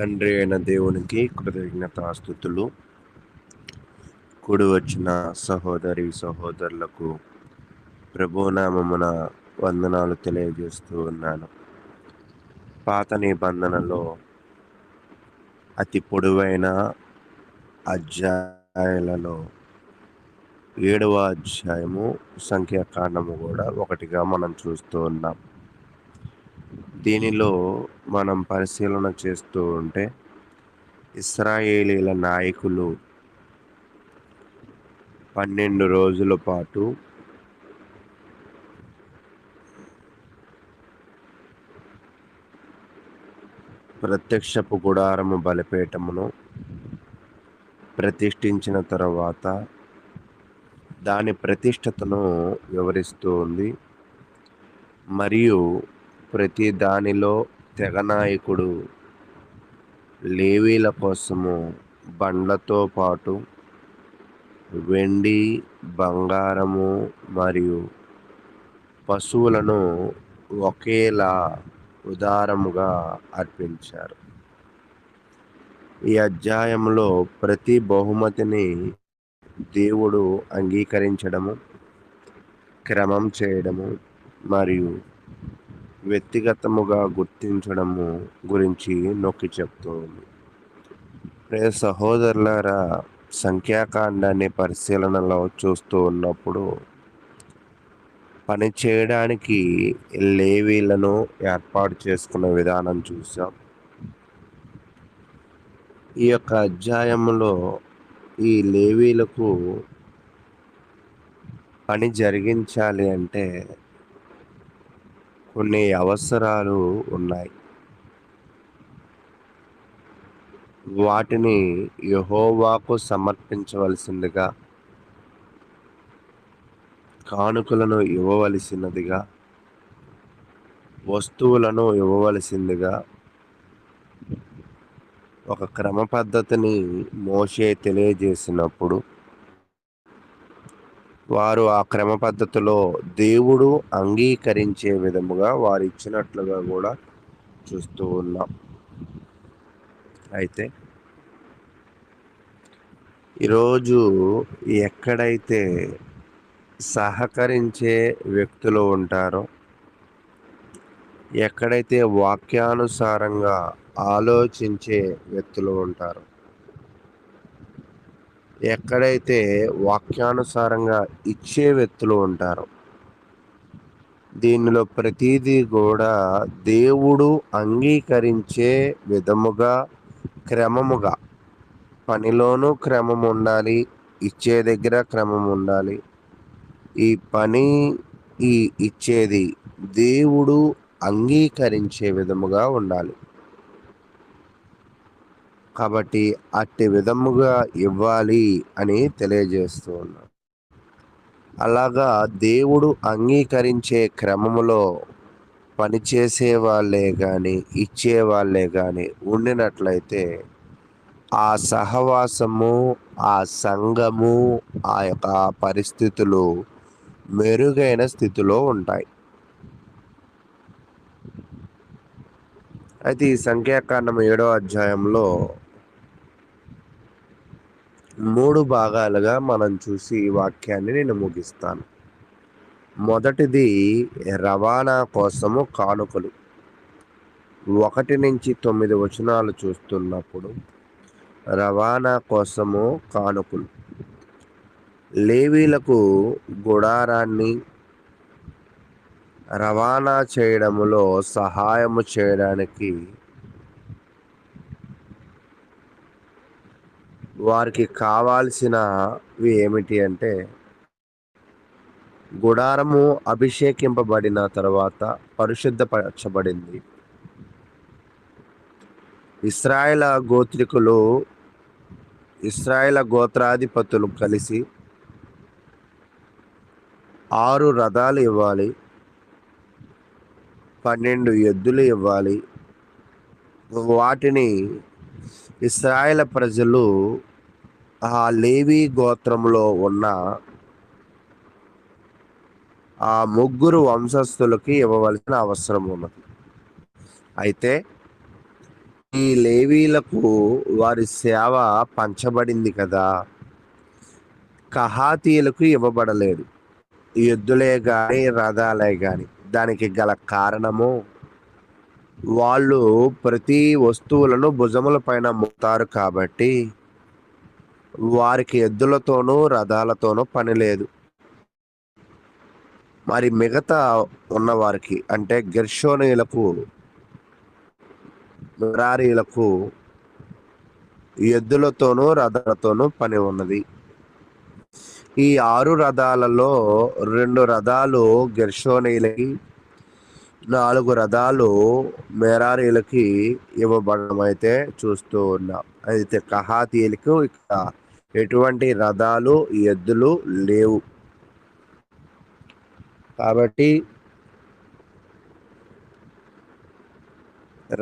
తండ్రి అయిన దేవునికి కృతజ్ఞతాస్థుతులు కూడి వచ్చిన సహోదరి సహోదరులకు ప్రభునామమున వందనాలు తెలియజేస్తూ ఉన్నాను. పాత నిబంధనలో అతి పొడవైన అధ్యాయాలలో ఏడవ అధ్యాయము సంఖ్యాకాండము కూడా ఒకటిగా మనం చూస్తూ ఉన్నాం. దీనిలో మనం పరిశీలన చేస్తూ ఉంటే ఇస్రాయేలీల నాయకులు పన్నెండు రోజుల పాటు ప్రత్యక్షపు గుడారము బలిపీఠమును ప్రతిష్ఠించిన తర్వాత దాని ప్రతిష్టతను వివరిస్తూ ఉంది. మరియు ప్రతి దానిలో తెగ నాయకుడు లేవీల కోసము బండ్లతో పాటు వెండి బంగారము మరియు పశువులను ఒకేలా ఉదారముగా అర్పించారు. ఈ అధ్యాయంలో ప్రతి బహుమతిని దేవుడు అంగీకరించడము క్రమం చేయడము మరియు వ్యక్తిగతముగా గుర్తించడము గురించి నొక్కి చెప్తూ ఉంది ప్రియ సహోదరులారా సంఖ్యాకాండాన్ని పరిశీలనలో చూస్తూ ఉన్నప్పుడు పని చేయడానికి లేవీలను ఏర్పాటు చేసుకున్న విధానం చూసాం ఈ యొక్క అధ్యాయంలో ఈ లేవీలకు పని జరిగించాలి అంటే కొన్ని అవసరాలు ఉన్నాయి. వాటిని యహోవాకు సమర్పించవలసిందిగా కానుకలను ఇవ్వవలసినదిగా వస్తువులను ఇవ్వవలసిందిగా ఒక క్రమ పద్ధతిని మోసే తెలియజేసినప్పుడు వారు ఆ క్రమ పద్ధతిలో దేవుడు అంగీకరించే విధముగా వారు ఇచ్చినట్లుగా కూడా చూస్తూ ఉన్నాం. అయితే ఈరోజు ఎక్కడైతే సహకరించే వ్యక్తులు ఉంటారో ఎక్కడైతే వాక్యానుసారంగా ఆలోచించే వ్యక్తులు ఉంటారో ఎక్కడైతే వాక్యానుసారంగా ఇచ్చే వ్యక్తులు ఉంటారు దీనిలో ప్రతిదీ కూడా దేవుడు అంగీకరించే విధముగా క్రమముగా పనిలోనూ క్రమం ఉండాలి ఇచ్చే దగ్గర క్రమం ఉండాలి. ఈ పని ఈ ఇచ్చేది దేవుడు అంగీకరించే విధముగా ఉండాలి. కాబట్టి అట్టి విధముగా ఇవ్వాలి అని తెలియజేస్తూ ఉన్నాను అలాగా దేవుడు అంగీకరించే క్రమములో పనిచేసే వాళ్ళే కానీ ఇచ్చే వాళ్ళే కానీ ఉండినట్లయితే ఆ సహవాసము ఆ సంఘము ఆ యొక్క పరిస్థితులు మెరుగైన స్థితిలో ఉంటాయి. అయితే ఈ సంఖ్యాకాండం ఏడో అధ్యాయంలో మూడు భాగాలుగా మనం చూసి ఈ వాక్యాన్ని నేను ముగిస్తాను. మొదటిది రవాణా కోసము కానుకలు. ఒకటి నుంచి తొమ్మిది వచనాలు చూస్తున్నప్పుడు రవాణా కోసము కానుకలు. లేవీలకు గుడారాన్ని రవాణా చేయడంలో సహాయము చేయడానికి వారికి కావాల్సినవి ఏమిటి అంటే గుడారము అభిషేకింపబడిన తర్వాత పరిశుద్ధపరచబడింది. ఇస్రాయల గోత్రికులు ఇస్రాయల గోత్రాధిపతులు కలిసి ఆరు రథాలు ఇవ్వాలి పన్నెండు ఎద్దులు ఇవ్వాలి. వాటిని ఇస్రాయల ప్రజలు ఆ లేవి గోత్రంలో ఉన్న ఆ ముగ్గురు వంశస్థులకి ఇవ్వవలసిన అవసరం ఉన్నది. అయితే ఈ లేవీలకు వారి సేవ పంచబడింది కదా. కహాతీయులకు ఇవ్వబడలేదు. ఎద్దులే కానీ రథాలే కానీ దానికి గల కారణము? వాళ్ళు ప్రతి వస్తువులను భుజముల పైన మోతారు కాబట్టి వారికి ఎద్దులతోనూ రథాలతోనూ పని లేదు. మరి మిగతా ఉన్నవారికి అంటే గెర్షోనీలకు మిరారీలకు ఎద్దులతోనూ రథాలతోనూ పని ఉన్నది. ఈ ఆరు రథాలలో రెండు రథాలు గెర్షోనీలకి నాలుగు రథాలు మెరారీలకి ఇవ్వబడమైతే అయితే చూస్తూ ఉన్నాం. అయితే కహాతీయులకు ఇక్కడ ఎటువంటి రథాలు ఎద్దులు లేవు. కాబట్టి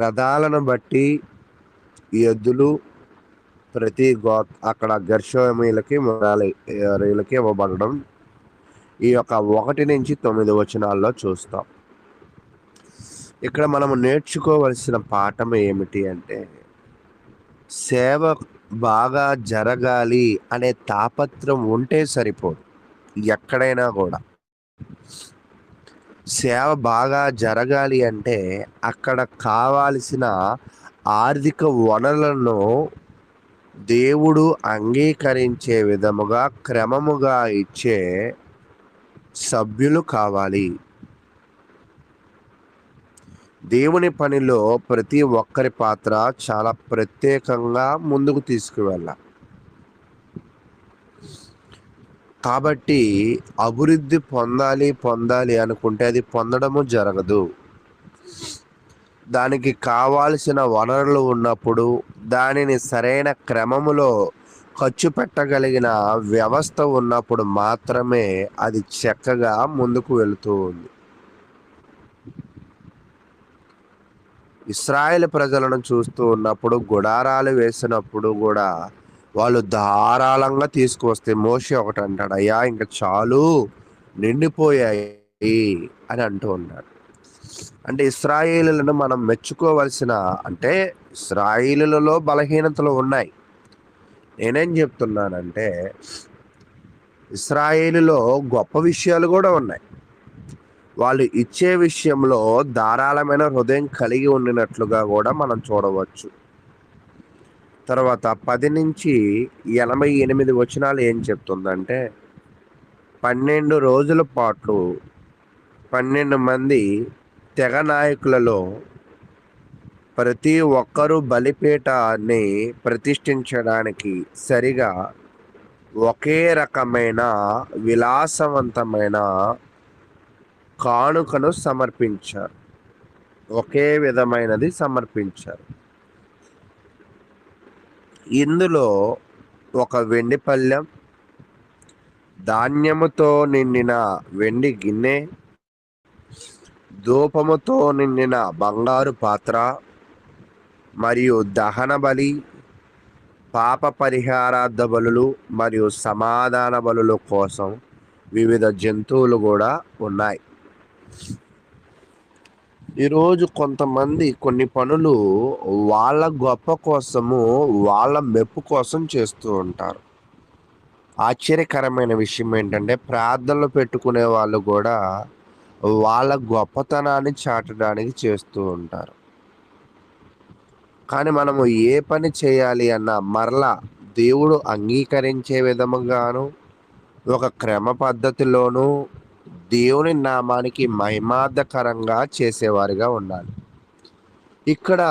రథాలను బట్టి ఎద్దులు ప్రతి గో అక్కడ గర్షోమీలకి మొరాలకి ఇవ్వబడడం ఈ యొక్క ఒకటి నుంచి తొమ్మిది వచనాల్లో చూస్తాం. ఇక్కడ మనము నేర్చుకోవలసిన పాఠం ఏమిటి అంటే సేవ బాగా జరగాలి అనే తాపత్రం ఉంటే సరిపోదు ఎక్కడైనా కూడా. సేవ బాగా జరగాలి అంటే అక్కడ కావాల్సిన ఆర్థిక వనరులను దేవుడు అంగీకరించే విధముగా క్రమముగా ఇచ్చే సభ్యులు కావాలి. దేవుని పనిలో ప్రతి ఒక్కరి పాత్ర చాలా ప్రత్యేకంగా ముందుకు తీసుకువెళ్ళ. కాబట్టి అభివృద్ధి పొందాలి పొందాలి అనుకుంటే అది పొందడము జరగదు. దానికి కావాల్సిన వనరులు ఉన్నప్పుడు దానిని సరైన క్రమములో ఖర్చు పెట్టగలిగిన వ్యవస్థ ఉన్నప్పుడు మాత్రమే అది చక్కగా ముందుకు వెళుతూ ఉంది. ఇస్రాయేల్ ప్రజలను చూస్తూ ఉన్నప్పుడు గుడారాలు వేసినప్పుడు కూడా వాళ్ళు ధారాళంగా తీసుకువస్తే మోషి ఒకటి అంటాడు అయ్యా ఇంకా చాలు నిండిపోయాయి అని అంటూ ఉన్నాడు. అంటే ఇస్రాయేలులను మనం మెచ్చుకోవలసిన అంటే ఇస్రాయిలులలో బలహీనతలు ఉన్నాయి. నేనేం చెప్తున్నానంటే ఇస్రాయేలులో గొప్ప విషయాలు కూడా ఉన్నాయి. వాళ్ళు ఇచ్చే విషయంలో ధారాళమైన హృదయం కలిగి ఉండినట్లుగా కూడా మనం చూడవచ్చు. తర్వాత పది నుంచి ఎనభై ఎనిమిది వచనాలు ఏం చెప్తుందంటే పన్నెండు రోజుల పాటు పన్నెండు మంది తెగ నాయకులలో ప్రతి ఒక్కరూ బలిపీఠాన్ని ప్రతిష్ఠించడానికి సరిగా ఒకే రకమైన విలాసవంతమైన కానుకను సమర్పించారు. ఒకే విధమైనది సమర్పించారు. ఇందులో ఒక వెండి పళ్ళెం ధాన్యముతో నిండిన వెండి గిన్నె ధూపముతో నిండిన బంగారు పాత్ర మరియు దహన బలి పాప పరిహారార్థ బలులు మరియు సమాధాన బలుల కోసం వివిధ జంతువులు కూడా ఉన్నాయి. ఈరోజు కొంతమంది కొన్ని పనులు వాళ్ళ గొప్ప కోసము వాళ్ళ మెప్పు కోసం చేస్తూ ఉంటారు. ఆశ్చర్యకరమైన విషయం ఏంటంటే ప్రార్థనలు పెట్టుకునే వాళ్ళు కూడా వాళ్ళ గొప్పతనాన్ని చాటడానికి చేస్తూ ఉంటారు. కానీ మనము ఏ పని చేయాలి అన్న మరలా దేవుడు అంగీకరించే విధముగాను ఒక క్రమ పద్ధతిలోనూ దేవుని నామానికి మహిమార్థకరంగా చేసేవారిగా ఉండాలి. ఇక్కడ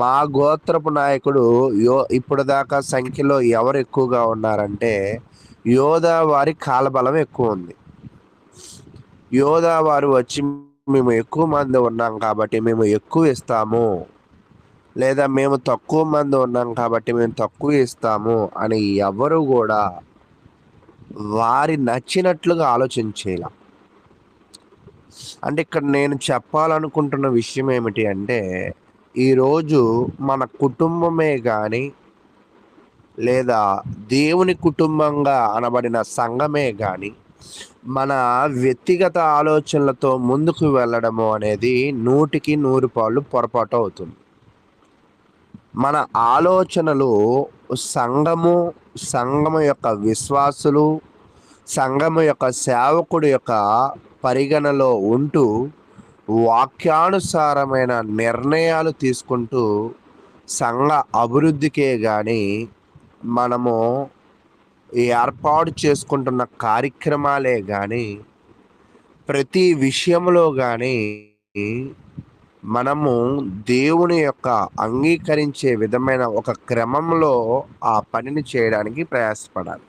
మా గోత్రపు నాయకుడు యో ఇప్పుడు దాకా సంఖ్యలో ఎవరు ఎక్కువగా ఉన్నారంటే యోధా వారి కాలబలం ఎక్కువ ఉంది. యోధా వారు వచ్చి మేము ఎక్కువ మంది ఉన్నాం కాబట్టి మేము ఎక్కువ ఇస్తాము. లేదా మేము తక్కువ మంది ఉన్నాం కాబట్టి మేము తక్కువ ఇస్తాము అని ఎవరు కూడా వారి నచ్చినట్లుగా ఆలోచించేలా. అంటే ఇక్కడ నేను చెప్పాలనుకుంటున్న విషయం ఏమిటి అంటే ఈరోజు మన కుటుంబమే కానీ లేదా దేవుని కుటుంబంగా అనబడిన సంఘమే కానీ మన వ్యక్తిగత ఆలోచనలతో ముందుకు వెళ్ళడము అనేది నూటికి నూరు పాళ్ళు పొరపాటు అవుతుంది. మన ఆలోచనలు సంఘము సంఘము యొక్క విశ్వాసులు సంఘము యొక్క సేవకుడు యొక్క పరిగణలో ఉంటూ వాక్యానుసారమైన నిర్ణయాలు తీసుకుంటూ సంఘ అభివృద్ధికే కానీ మనము ఏర్పాటు చేసుకుంటున్న కార్యక్రమాలే కానీ ప్రతి విషయంలో కానీ మనము దేవుని యొక్క అంగీకరించే విధమైన ఒక క్రమంలో ఆ పనిని చేయడానికి ప్రయాసపడాలి.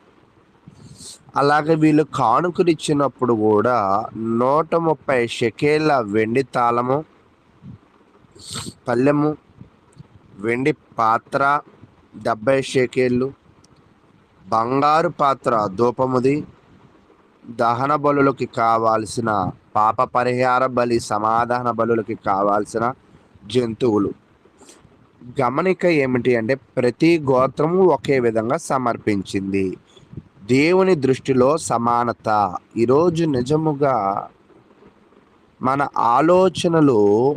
అలాగే వీళ్ళు కానుకలు ఇచ్చినప్పుడు కూడా నూట ముప్పై షెకేళ్ళ వెండి తాళము పల్లెము వెండి పాత్ర డెబ్బై షేకేళ్ళు బంగారు పాత్ర ధూపముది దహన బలులకి కావాల్సిన పాప పరిహార బలి సమాధాన బలులకి కావాల్సిన జంతువులు. గమనిక ఏమిటి అంటే ప్రతి గోత్రము ఒకే విధంగా సమర్పించింది. దేవుని దృష్టిలో సమానత. ఈరోజు నిజముగా మన ఆలోచనలు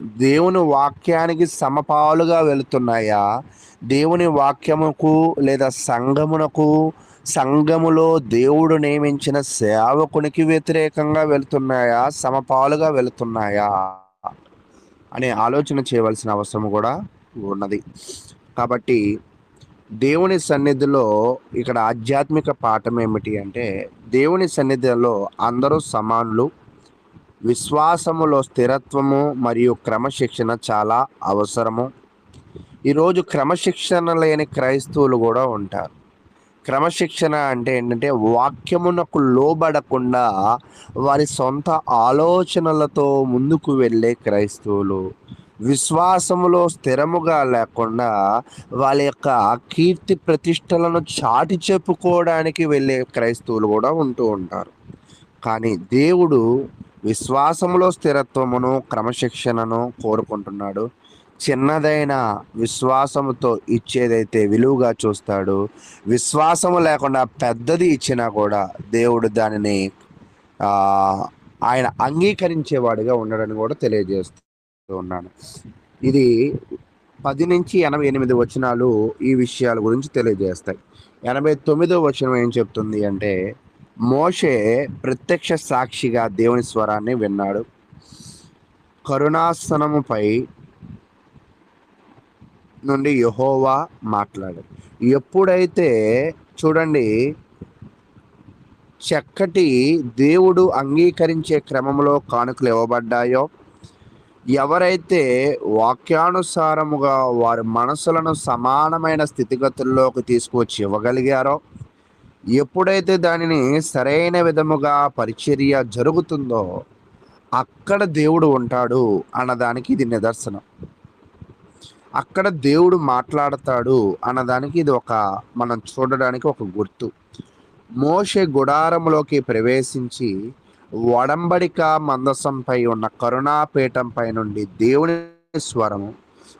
దేవుని వాక్యానికి సమపాలుగా వెళుతున్నాయా? దేవుని వాక్యముకు లేదా సంఘమునకు సంఘములో దేవుడు నియమించిన సేవకునికి వ్యతిరేకంగా వెళుతున్నాయా? సమపాలుగా వెళుతున్నాయా? అనే ఆలోచన చేయవలసిన అవసరం కూడా ఉన్నది. కాబట్టి దేవుని సన్నిధిలో ఇక్కడ ఆధ్యాత్మిక పాఠం ఏమిటి అంటే దేవుని సన్నిధిలో అందరూ సమానులు విశ్వాసములో స్థిరత్వము మరియు క్రమశిక్షణ చాలా అవసరము. ఈరోజు క్రమశిక్షణ లేని క్రైస్తవులు కూడా ఉంటారు. క్రమశిక్షణ అంటే ఏంటంటే వాక్యమునకు లోబడకుండా వారి సొంత ఆలోచనలతో ముందుకు వెళ్ళే క్రైస్తవులు. విశ్వాసములో స్థిరముగా లేకుండా వాళ్ళ యొక్క కీర్తి ప్రతిష్టలను చాటి చెప్పుకోవడానికి వెళ్ళే క్రైస్తవులు కూడా ఉంటూ ఉంటారు. కానీ దేవుడు విశ్వాసములో స్థిరత్వమును క్రమశిక్షణను కోరుకుంటున్నాడు. చిన్నదైన విశ్వాసముతో ఇచ్చేదైతే విలువగా చూస్తాడు విశ్వాసము లేకుండా పెద్దది ఇచ్చినా కూడా దేవుడు దానిని ఆయన అంగీకరించేవాడిగా ఉండడని కూడా తెలియజేస్తూ ఉన్నాను. ఇది పది నుంచి ఎనభై ఎనిమిది వచనాలు ఈ విషయాల గురించి తెలియజేస్తాయి. ఎనభై తొమ్మిదో వచనం ఏం చెప్తుంది అంటే మోషే ప్రత్యక్ష సాక్షిగా దేవుని స్వరాన్ని విన్నాడు. కరుణాసనముపై నుండి యహోవా మాట్లాడాడు. ఎప్పుడైతే చూడండి చక్కటి దేవుడు అంగీకరించే క్రమంలో కానుకలు ఇవ్వబడ్డాయో ఎవరైతే వాక్యానుసారముగా వారి మనసులను సమానమైన స్థితిగతుల్లోకి తీసుకువచ్చి ఇవ్వగలిగారో ఎప్పుడైతే దానిని సరైన విధముగా పరిచర్య జరుగుతుందో అక్కడ దేవుడు ఉంటాడు అన్నదానికి ఇది నిదర్శనం. అక్కడ దేవుడు మాట్లాడతాడు అన్నదానికి ఇది ఒక మనం చూడడానికి ఒక గుర్తు. మోషే గుడారంలోకి ప్రవేశించి వడంబడిక మందసంపై ఉన్న కరుణాపీఠంపై నుండి దేవుని స్వరము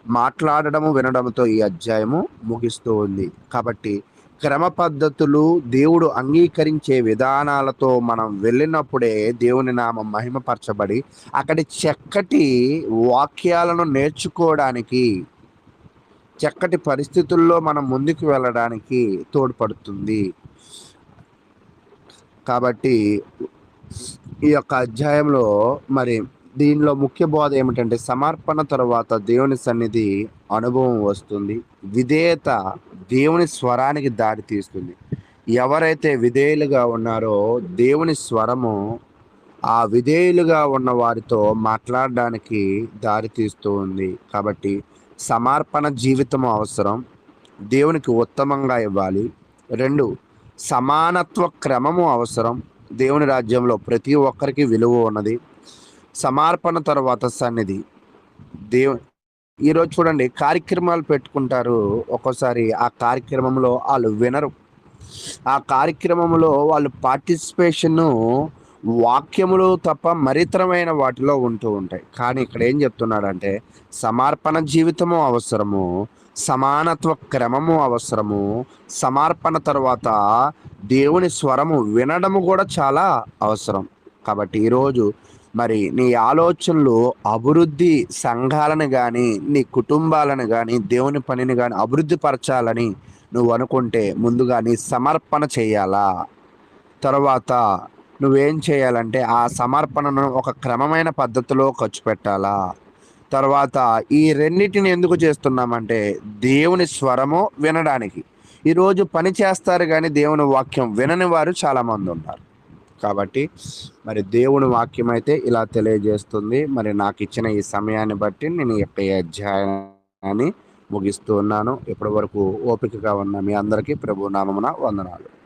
మాట్లాడడము వినడంతో ఈ అధ్యాయము ముగిస్తూ ఉంది. కాబట్టి క్రమ పద్ధతులు దేవుడు అంగీకరించే విధానాలతో మనం వెళ్ళినప్పుడే దేవుని నామం మహిమపరచబడి అక్కడి చక్కటి వాక్యాలను నేర్చుకోవడానికి చక్కటి పరిస్థితుల్లో మనం ముందుకు వెళ్ళడానికి తోడ్పడుతుంది. కాబట్టి ఈ యొక్క అధ్యాయంలో మరి దీనిలో ముఖ్య బోధ ఏమిటంటే సమర్పణ తర్వాత దేవుని సన్నిధి అనుభవం వస్తుంది. విధేయత దేవుని స్వరానికి దారి తీస్తుంది. ఎవరైతే విధేయులుగా ఉన్నారో దేవుని స్వరము ఆ విధేయులుగా ఉన్న వారితో మాట్లాడడానికి దారి తీస్తూ ఉంది. కాబట్టి సమర్పణ జీవితం అవసరం. దేవునికి ఉత్తమంగా ఇవ్వాలి. రెండు సమానత్వ క్రమము అవసరం. దేవుని రాజ్యంలో ప్రతి ఒక్కరికి విలువ ఉన్నది. సమర్పణ తర్వాత సన్నిధి. దేవు ఈరోజు చూడండి కార్యక్రమాలు పెట్టుకుంటారు. ఒక్కోసారి ఆ కార్యక్రమంలో వాళ్ళు వినరు. ఆ కార్యక్రమంలో వాళ్ళు పార్టిసిపేషన్ను వాక్యములు తప్ప మరితరమైన వాటిలో ఉంటూ ఉంటాయి. కానీ ఇక్కడ ఏం చెప్తున్నాడంటే సమర్పణ జీవితము అవసరము సమానత్వ క్రమము అవసరము సమర్పణ తర్వాత దేవుని స్వరము వినడము కూడా చాలా అవసరం. కాబట్టి ఈరోజు మరి నీ ఆలోచనలు అభివృద్ధి సంఘాలను కానీ నీ కుటుంబాలను కానీ దేవుని పనిని కానీ అభివృద్ధి పరచాలని నువ్వు అనుకుంటే ముందుగా నీ సమర్పణ చేయాలా? తర్వాత నువ్వేం చేయాలంటే ఆ సమర్పణను ఒక క్రమమైన పద్ధతిలో ఖర్చు పెట్టాలా? తర్వాత ఈ రెండింటిని ఎందుకు చేస్తున్నామంటే దేవుని స్వరము వినడానికి. ఈరోజు పని చేస్తారు కానీ దేవుని వాక్యం వినని వారు చాలామంది ఉన్నారు. కాబట్టి మరి దేవుని వాక్యం అయితే ఇలా తెలియజేస్తుంది. మరి నాకు ఇచ్చిన ఈ సమయాన్ని బట్టి నేను ఈ యొక్క అధ్యాయాన్ని ముగిస్తూ ఉన్నాను. ఇప్పటి వరకు ఓపికగా ఉన్న మీ అందరికీ ప్రభు నామమున వందనాలు.